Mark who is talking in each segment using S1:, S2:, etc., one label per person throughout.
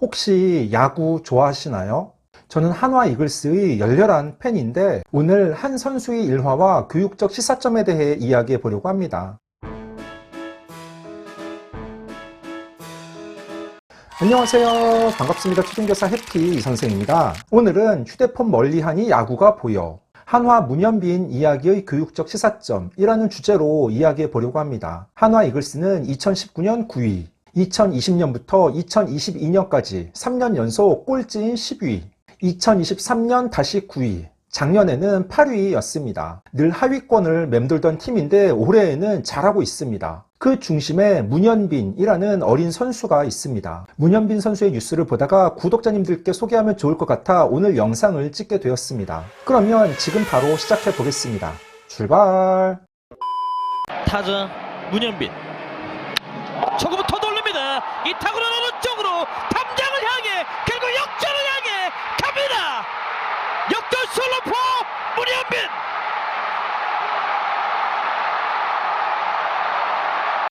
S1: 혹시 야구 좋아하시나요? 저는 한화 이글스의 열렬한 팬인데 오늘 한 선수의 일화와 교육적 시사점에 대해 이야기해 보려고 합니다. 안녕하세요. 반갑습니다. 초등교사 해피 이 선생입니다. 오늘은 휴대폰 멀리하니 야구가 보여. 한화 문현빈 이야기의 교육적 시사점이라는 주제로 이야기해 보려고 합니다. 한화 이글스는 2019년 9위, 2020년부터 2022년까지 3년 연속 꼴찌인 10위, 2023년 다시 9위, 작년에는 8위였습니다. 늘 하위권을 맴돌던 팀인데 올해에는 잘하고 있습니다. 그 중심에 문현빈이라는 어린 선수가 있습니다. 문현빈 선수의 뉴스를 보다가 구독자님들께 소개하면 좋을 것 같아 오늘 영상을 찍게 되었습니다. 그러면 지금 바로 시작해 보겠습니다. 출발!
S2: 타자 문현빈 초구부터 이 타구는 오른쪽으로 담장을 향해 결국 역전을 향해 갑니다 역전 솔로포 문현빈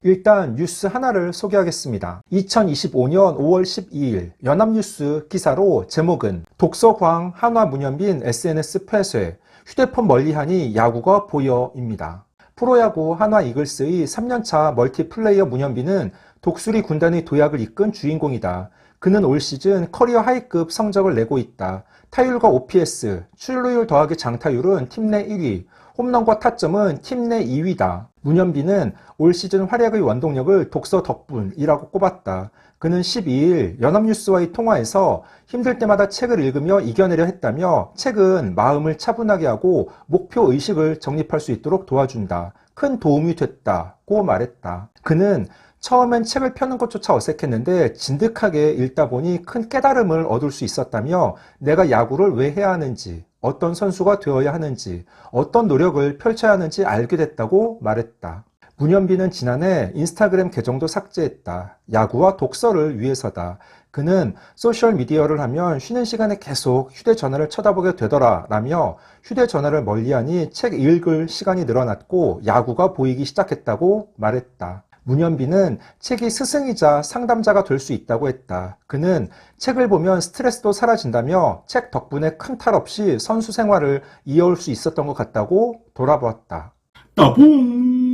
S1: 일단 뉴스 하나를 소개하겠습니다. 2025년 5월 12일 연합뉴스 기사로 제목은 독서광 한화 문현빈 SNS 폐쇄 휴대폰 멀리하니 야구가 보여입니다. 프로야구 한화 이글스의 3년차 멀티플레이어 문현빈은 독수리 군단의 도약을 이끈 주인공이다. 그는 올 시즌 커리어 하이급 성적을 내고 있다. 타율과 OPS, 출루율 더하기 장타율은 팀 내 1위, 홈런과 타점은 팀 내 2위다. 문현빈은 올 시즌 활약의 원동력을 독서 덕분이라고 꼽았다. 그는 12일 연합뉴스와의 통화에서 힘들 때마다 책을 읽으며 이겨내려 했다며 책은 마음을 차분하게 하고 목표 의식을 정립할 수 있도록 도와준다. 큰 도움이 됐다고 말했다. 그는 처음엔 책을 펴는 것조차 어색했는데 진득하게 읽다 보니 큰 깨달음을 얻을 수 있었다며 내가 야구를 왜 해야 하는지, 어떤 선수가 되어야 하는지, 어떤 노력을 펼쳐야 하는지 알게 됐다고 말했다. 문현빈은 지난해 인스타그램 계정도 삭제했다. 야구와 독서를 위해서다. 그는 소셜미디어를 하면 쉬는 시간에 계속 휴대전화를 쳐다보게 되더라 라며 휴대전화를 멀리하니 책 읽을 시간이 늘어났고 야구가 보이기 시작했다고 말했다. 문현빈은 책이 스승이자 상담자가 될 수 있다고 했다. 그는 책을 보면 스트레스도 사라진다며 책 덕분에 큰 탈 없이 선수 생활을 이어올 수 있었던 것 같다고 돌아보았다.
S3: 따봉!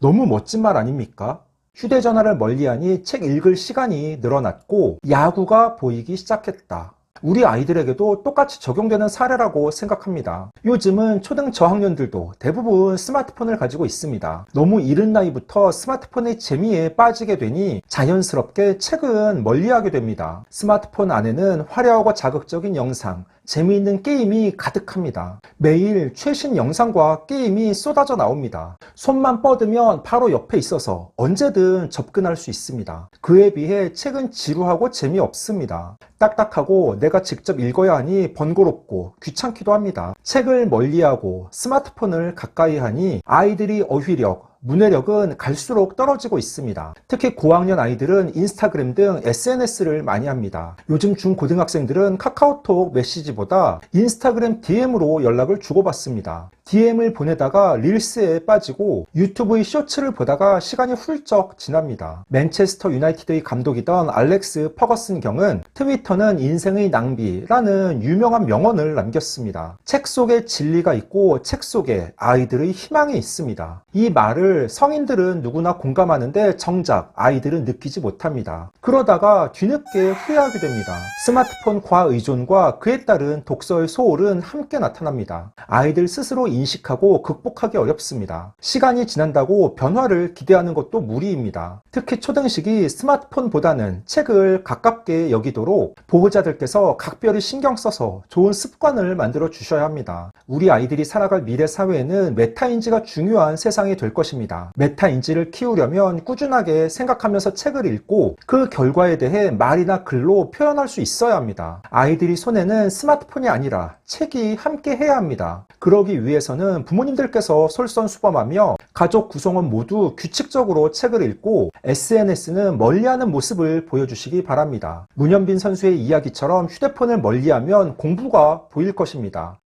S1: 너무 멋진 말 아닙니까? 휴대전화를 멀리하니 책 읽을 시간이 늘어났고 야구가 보이기 시작했다. 우리 아이들에게도 똑같이 적용되는 사례라고 생각합니다. 요즘은 초등 저학년들도 대부분 스마트폰을 가지고 있습니다. 너무 이른 나이부터 스마트폰의 재미에 빠지게 되니 자연스럽게 책은 멀리하게 됩니다. 스마트폰 안에는 화려하고 자극적인 영상, 재미있는 게임이 가득합니다. 매일 최신 영상과 게임이 쏟아져 나옵니다. 손만 뻗으면 바로 옆에 있어서 언제든 접근할 수 있습니다. 그에 비해 책은 지루하고 재미없습니다. 딱딱하고 내가 직접 읽어야 하니 번거롭고 귀찮기도 합니다. 책을 멀리하고 스마트폰을 가까이 하니 아이들이 어휘력, 문해력은 갈수록 떨어지고 있습니다. 특히 고학년 아이들은 인스타그램 등 SNS를 많이 합니다. 요즘 중고등학생들은 카카오톡 메시지보다 인스타그램 DM으로 연락을 주고받습니다. DM을 보내다가 릴스에 빠지고 유튜브의 쇼츠를 보다가 시간이 훌쩍 지납니다. 맨체스터 유나이티드의 감독이던 알렉스 퍼거슨 경은 트위터는 인생의 낭비라는 유명한 명언을 남겼습니다. 책 속에 진리가 있고 책 속에 아이들의 희망이 있습니다. 이 말을 성인들은 누구나 공감하는데 정작 아이들은 느끼지 못합니다. 그러다가 뒤늦게 후회하게 됩니다. 스마트폰 과의존과 그에 따른 독서의 소홀은 함께 나타납니다. 아이들 스스로 인식하고 극복하기 어렵습니다. 시간이 지난다고 변화를 기대하는 것도 무리입니다. 특히 초등식이 스마트폰보다는 책을 가깝게 여기도록 보호자들께서 각별히 신경 써서 좋은 습관을 만들어 주셔야 합니다. 우리 아이들이 살아갈 미래 사회에는 메타인지가 중요한 세상이 될 것입니다. 메타인지를 키우려면 꾸준하게 생각하면서 책을 읽고 그 결과에 대해 말이나 글로 표현할 수 있어야 합니다. 아이들이 손에는 스마트폰이 아니라 책이 함께 해야 합니다. 그러기 위 해서는 부모님들께서 솔선수범하며 가족 구성원 모두 규칙적으로 책을 읽고 SNS는 멀리하는 모습을 보여주시기 바랍니다. 문현빈 선수의 이야기처럼 휴대폰을 멀리하면 공부가 보일 것입니다.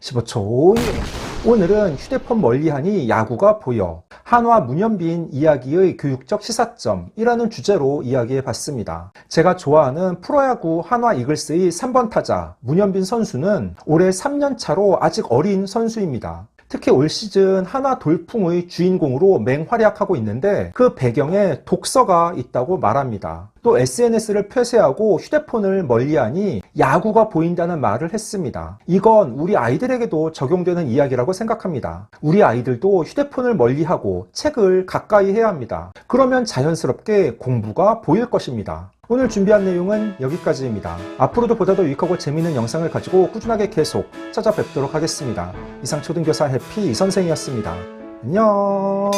S1: 15초 오늘은 휴대폰 멀리하니 야구가 보여. 한화 문현빈 이야기의 교육적 시사점이라는 주제로 이야기해 봤습니다. 제가 좋아하는 프로야구 한화 이글스의 3번 타자 문현빈 선수는 올해 3년 차로 아직 어린 선수입니다. 특히 올 시즌 하나 돌풍의 주인공으로 맹활약하고 있는데 그 배경에 독서가 있다고 말합니다. 또 SNS를 폐쇄하고 휴대폰을 멀리하니 야구가 보인다는 말을 했습니다. 이건 우리 아이들에게도 적용되는 이야기라고 생각합니다. 우리 아이들도 휴대폰을 멀리하고 책을 가까이 해야 합니다. 그러면 자연스럽게 공부가 보일 것입니다. 오늘 준비한 내용은 여기까지입니다. 앞으로도 보다 더 유익하고 재미있는 영상을 가지고 꾸준하게 계속 찾아뵙도록 하겠습니다. 이상 초등교사 해피 이 선생이었습니다. 안녕.